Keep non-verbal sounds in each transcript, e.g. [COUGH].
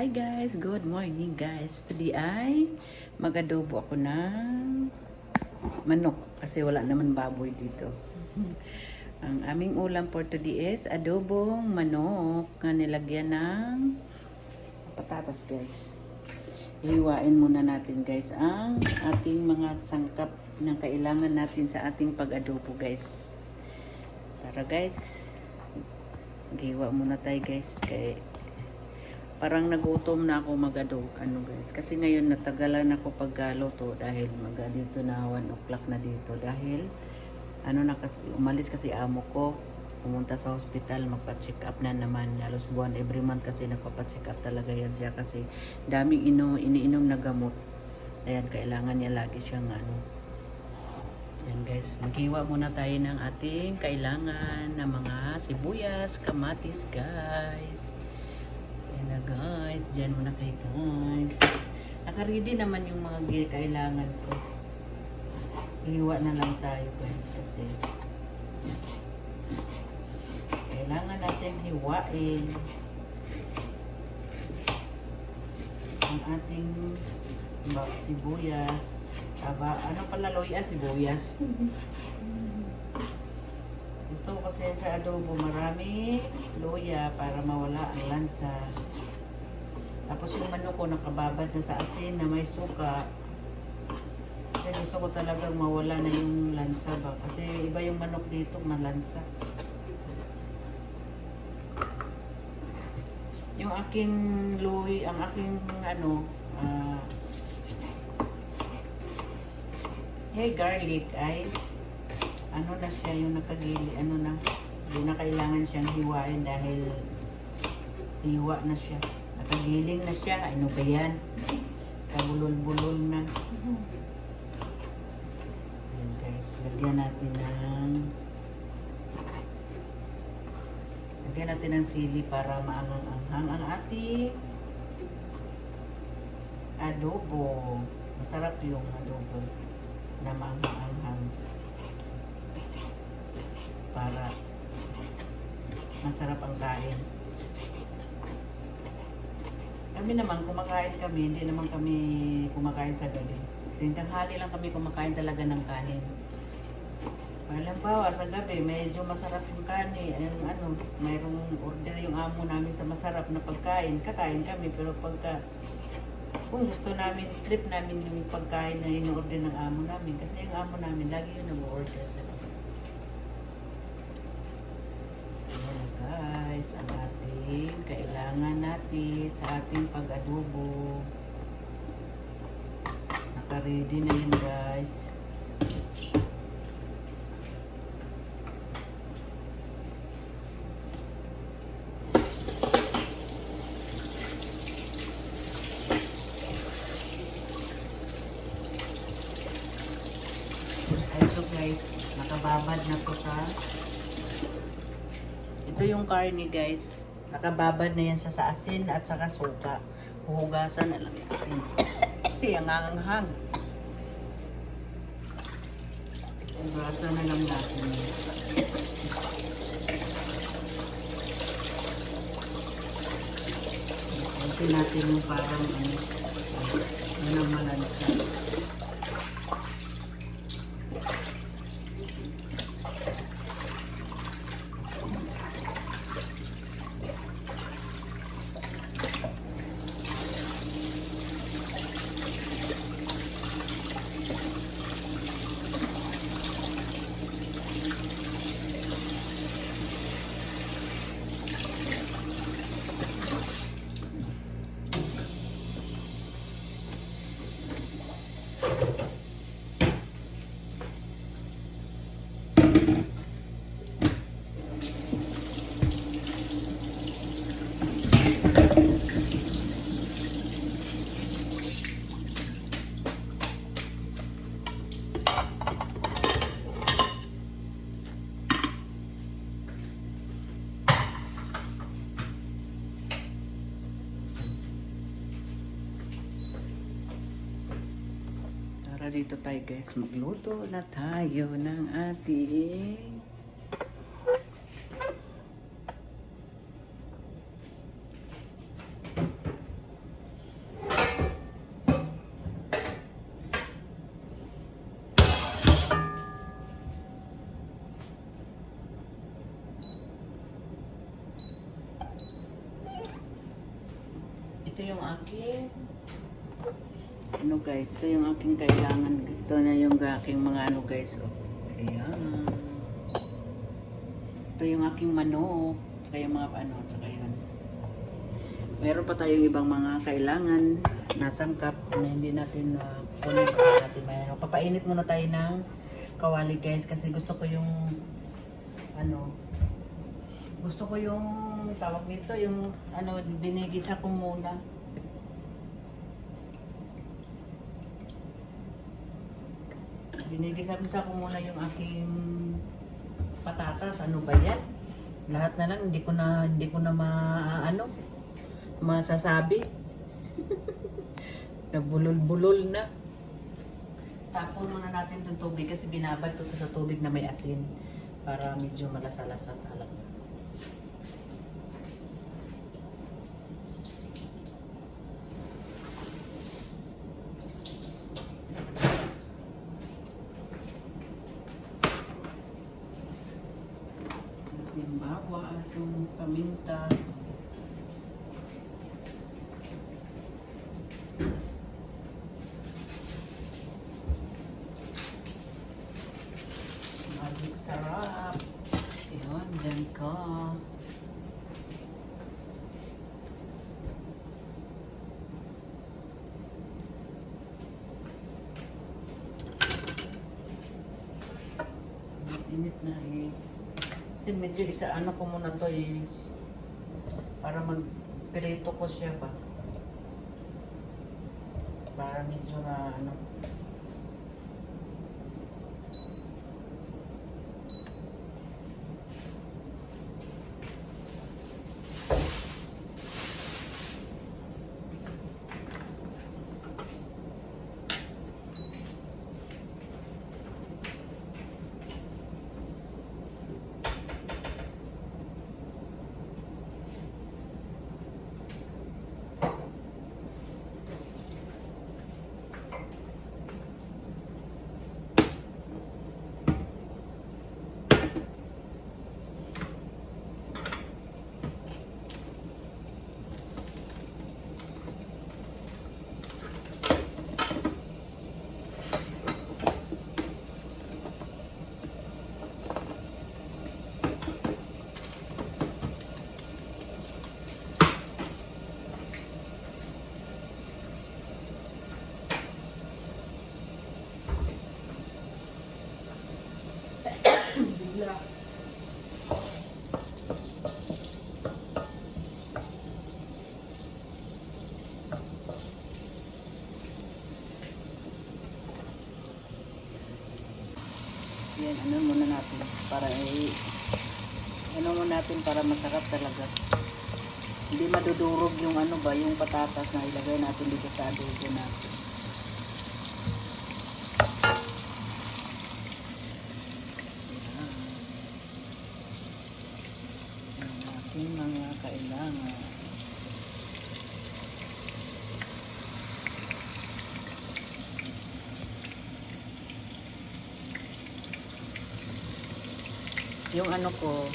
Hi guys, good morning guys. Today ay mag-adobo ako ng manok kasi wala naman baboy dito. [LAUGHS] Ang aming ulam for today is adobong manok na nilagyan ng patatas guys. Ihiwain muna natin guys ang ating mga sangkap ng kailangan natin sa ating pag-adobo guys. Tara guys, maghiwa muna tayo guys kay parang nagutom na ako magado ano guys. Kasi ngayon natagalan ako pagluto dahil mag dito na 1 o'clock na dito. Dahil ano na kasi umalis kasi amo ko. Pumunta sa hospital magpa-check up na naman. Halos buwan every month kasi nagpapa-check up talaga yan siya kasi daming ino, iniinom na gamot. Ayan kailangan niya lagi siyang ano. Yan guys. Maghiwa muna tayo ng ating kailangan na mga sibuyas kamatis guys na guys, dyan muna kayo guys. Nakaready naman yung mga kailangan ko. Ihiwa na lang tayo guys kasi kailangan natin hiwain ang ating sibuyas. Aba, ano pala loya sibuyas? Gusto ko kasi sa adobo marami luya para mawala ang lansa. Tapos yung manok ko nakababad na sa asin na may suka. Kasi gusto ko talagang mawala na yung lansa ba. Kasi iba yung manok dito malansa. Yung aking luy, ang aking ano, ah, hey garlic ay ano na siya yung nakagili, ano na, hindi na kailangan siyang hiwain dahil hiwa na siya. Nakagiling na siya, ano ba yan? Kabulol-bulol na. Ayan guys, lagyan natin ng lagyan natin ng sili para maangang-anghang ang ating adobo. Masarap yung adobo na maanghang-anghang para masarap ang kain. Kami naman, kumakain kami, hindi naman kami kumakain sa gabi. Tuwing tanghali lang kami kumakain talaga ng kanin. Halimbawa, sa gabi, medyo masarap yung kanin. Yung ano, mayroong order yung amo namin sa masarap na pagkain. Kakain kami, pero pagka kung gusto namin, trip namin yung pagkain na in-order ng amo namin. Kasi yung amo namin, lagi yung nag-order sa labas. Ayan guys, ang ating kailangan natin sa ating pag-adobo. Naka-ready na yun guys. Ito guys, nakababad na to sa ito yung karne guys. Nakababad na yan sa, sa asin at saka suka. Huhugasan na lang natin. Yung [COUGHS] anghang. Hugasan na lang natin. Ito natin yung parang ano. Ano ang dito tayo guys. Magluto na tayo ng ating ito yung aking guys, ito yung aking kailangan. Ito na yung aking mga ano guys. Oh. Ayan. Ito yung aking manok. Tsaka yung mga ano, tsaka yun. Meron pa tayong ibang mga kailangan na sangkap na hindi natin uh, kunin pa natin mayroon. Papainit muna tayo ng kawali guys kasi gusto ko yung ano gusto ko yung tawag nito yung ano binigisa ko muna binigisa ko muna yung aking patatas. Ano ba yan? Lahat na lang hindi ko na hindi ko na ma ano masasabi. [LAUGHS] Nagbulol-bulol na. Tapon muna natin itong tubig kasi binabad ko to sa tubig na may asin para medyo malasa-lasa talaga yung yung paminta Magic sarap. Yun, dyan ka. Init na eh. Kasi medyo isa ano ko muna to is para mag pirito ko siya ba. Para medyo na ano. Yan, ano muna natin para i ano muna natin para masarap talaga. Hindi madudurog yung ano ba, yung patatas na ilagay natin dito sa adobo natin. Yan. Ang ating mga kailangan. Yung ano ko,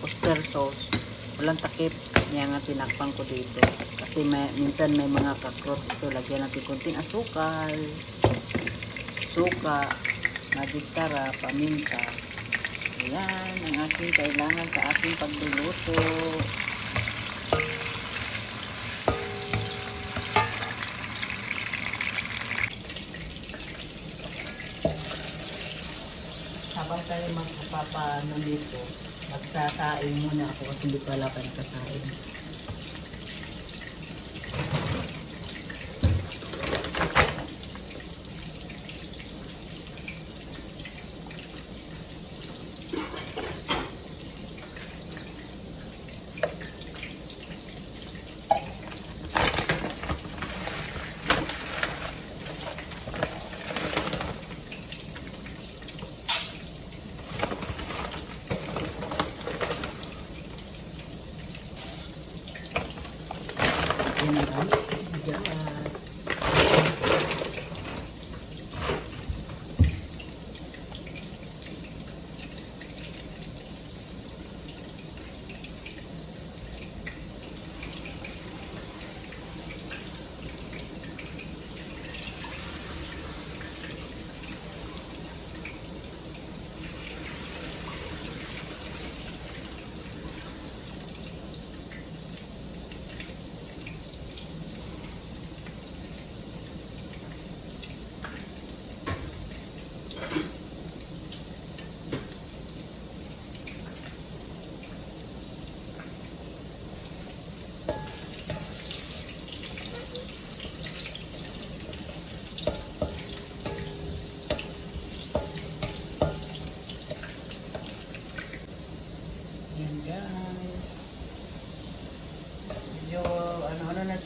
oyster sauce, walang takip. Kaya nga tinakpan ko dito. Kasi may, minsan may mga kakrot ito. Lagyan natin konting asukal, suka, magic sarap, paminta. Ayan, ang aking kailangan sa aking pagluluto. Tayo magpapano dito, magsasaing muna ako kasi hindi ko wala pa nagkasaing.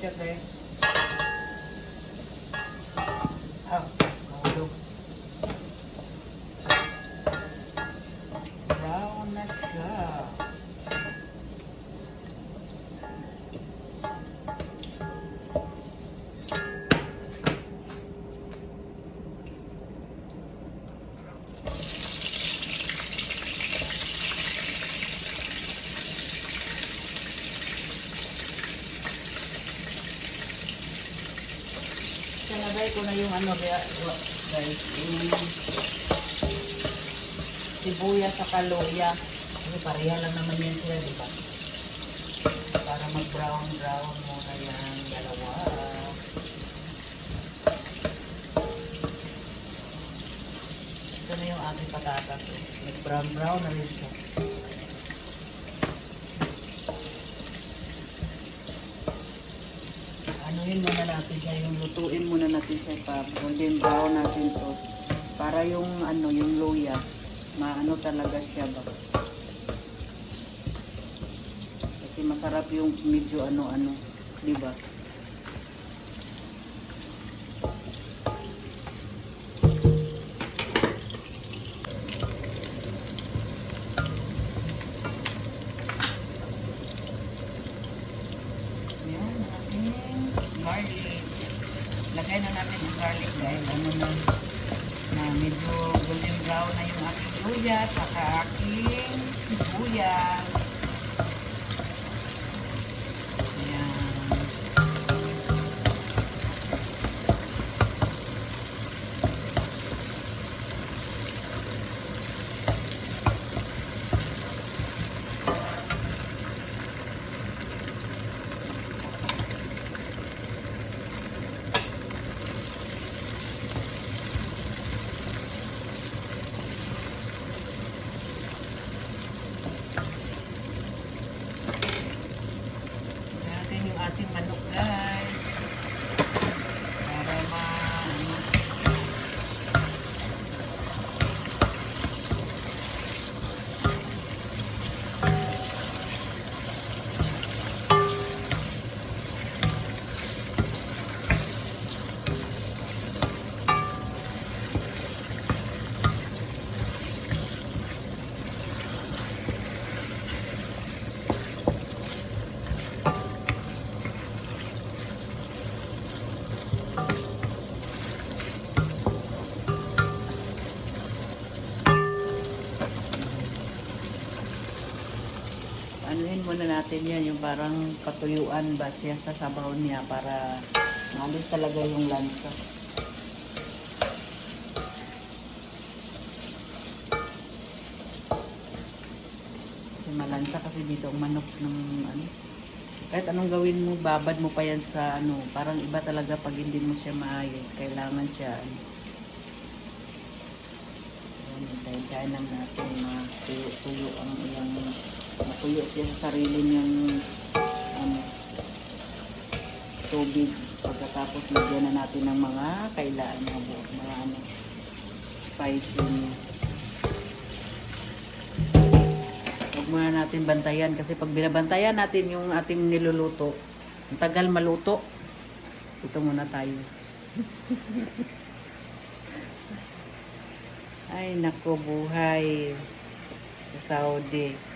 Siya Sinabay ko na yung ano guys, yung sibuyas sa kaluya. Kasi pareha lang naman yan sila, di ba? Para mag-brown-brown muna yan, dalawa. Ito na yung aking patatas. eh. Nag-brown-brown na rin siya. Anuhin muna natin siya, yung lutuin muna natin siya pa. Golden brown natin to. Para yung ano, yung luya, maano talaga siya ba. Kasi masarap yung medyo ano-ano, di ba? Yan, ating garlic. Lagay na natin ang garlic dahil ano na, na medyo golden brown na yung aking luya saka aking sibuyas. Ayan. Lagyan natin yung ating manok guys. Para ma... Ano, anuhin muna natin yan, yung parang patuyuan ba siya sa sabaw niya para malis talaga yung lansa. Malansa kasi dito ang manok ng ano. Kahit anong gawin mo, babad mo pa yan sa ano, parang iba talaga pag hindi mo siya maayos. Kailangan siya ano. Ayan, lang natin matuyo-tuyo ang iyang matuyo siya sa sarili niyang ano, tubig. Pagkatapos lagyan na natin ng mga kailangan mga, bu- mga ano, spicy niya. Huwag muna natin bantayan kasi pag binabantayan natin yung ating niluluto, ang tagal maluto. Ito muna tayo. [LAUGHS] Ay, nako buhay sa Saudi.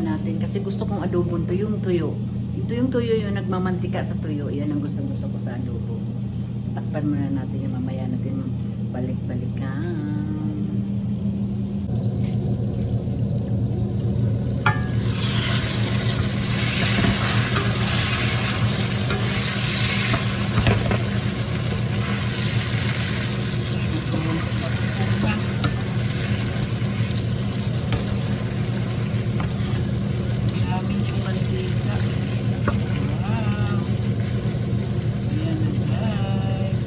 Natin kasi gusto kong adobong tuyong tuyo. Yung tuyong tuyo yung nagmamantika sa tuyo. Yan ang gusto gusto ko sa adobo. Takpan muna natin yung mamaya natin balik-balikan. Dami yung mantika. Wow! Ayan na guys.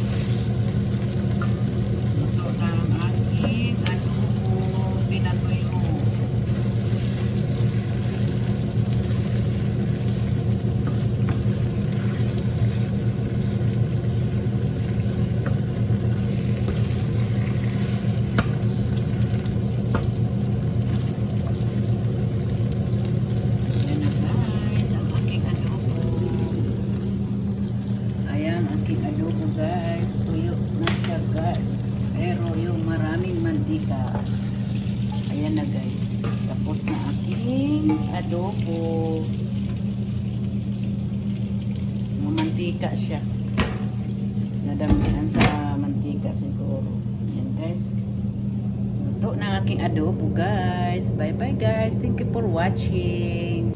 Ito na ang aking adobo pinatuyo. Ayan na guys, ang aking adobo. Ayan, aking adobo guys. Tuyo na siya guys. Pero yung maraming mantika. Ayan na guys. Tapos na aking adobo. Mamantika siya. Nadamihan sa mantika siguro. Ayan guys. Luto na aking adobo guys. Bye bye guys. Thank you for watching.